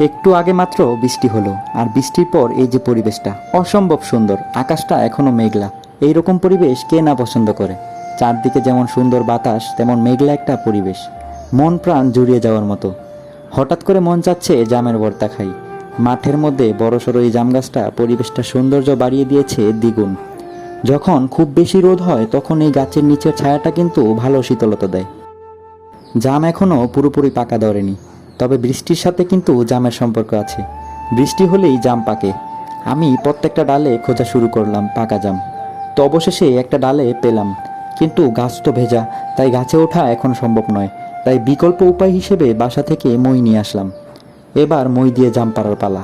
একটু আগে মাত্র বৃষ্টি হলো, আর বৃষ্টির পর এই যে পরিবেশটা, অসম্ভব সুন্দর। আকাশটা এখনও মেঘলা। এই রকম পরিবেশ কে না পছন্দ করে? চারদিকে যেমন সুন্দর বাতাস, তেমন মেঘলা একটা পরিবেশ। মন প্রাণ জুড়িয়ে যাওয়ার মতো। হঠাৎ করে মন চাচ্ছে জামের ভর্তা খাই। মাঠের মধ্যে বড়সড় এই জাম গাছটা পরিবেশটা সৌন্দর্য বাড়িয়ে দিয়েছে দ্বিগুণ। যখন খুব বেশি রোদ হয়, তখন এই গাছের নিচের ছায়াটা কিন্তু ভালো শীতলতা দেয়। জাম এখনও পুরোপুরি পাকা ধরেনি। তবে বৃষ্টির সাথে কিন্তু জামের সম্পর্ক আছে। বৃষ্টি হলেই জাম পাকে। আমি প্রত্যেকটা ডালে খোঁজা শুরু করলাম, পাকা জাম। তো অবশেষে একটা ডালে পেলাম। কিন্তু গাছ তো ভেজা, তাই গাছে ওঠা এখন সম্ভব নয়। তাই বিকল্প উপায় হিসেবে বাসা থেকে মই নিয়ে আসলাম। এবার মই দিয়ে জাম পাড়ার পালা।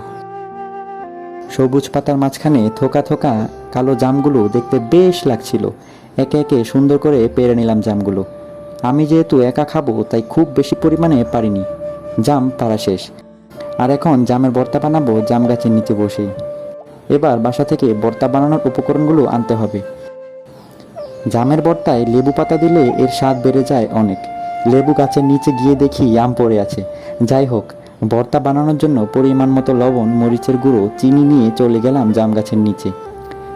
সবুজ পাতার মাঝখানে থোকা থোকা কালো জামগুলো দেখতে বেশ লাগছিল। একে একে সুন্দর করে পেরে নিলাম জামগুলো। আমি যেহেতু একা খাব, তাই খুব বেশি পরিমাণে পারিনি। জাম পাড়া শেষ। আর এখন জামের ভর্তা বানাবো জাম গাছের নিচে বসেই এবার বাসা থেকে ভর্তা বানানোর উপকরণগুলো আনতে হবে। জামের ভর্তায় লেবু পাতা দিলে এর স্বাদ বেড়ে যায় অনেক। লেবু গাছের নিচে গিয়ে দেখি আম পড়ে আছে। যাই হোক ভর্তা বানানোর জন্য পরিমাণ মতো লবণ, মরিচের গুঁড়ো, চিনি নিয়ে চলে গেলাম জাম গাছের নিচে।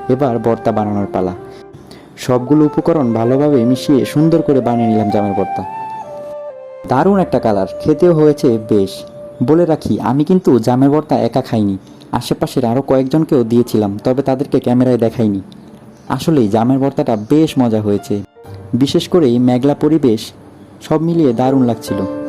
এবার ভর্তা বানানোর পালা। সবগুলো উপকরণ ভালোভাবে মিশিয়ে সুন্দর করে বানিয়ে নিলাম জামের ভর্তা দারুণ একটা কালার, খেতেও হয়েছে বেশ। বলে রাখি, আমি কিন্তু জামের বর্তা একা খাইনি। আশেপাশের আরও কয়েকজনকেও দিয়েছিলাম, তবে তাদেরকে ক্যামেরায় দেখাইনি। আসলেই জামের বর্তাটা বেশ মজা হয়েছে। বিশেষ করে মেঘলা পরিবেশ, সব মিলিয়ে দারুণ লাগছিল।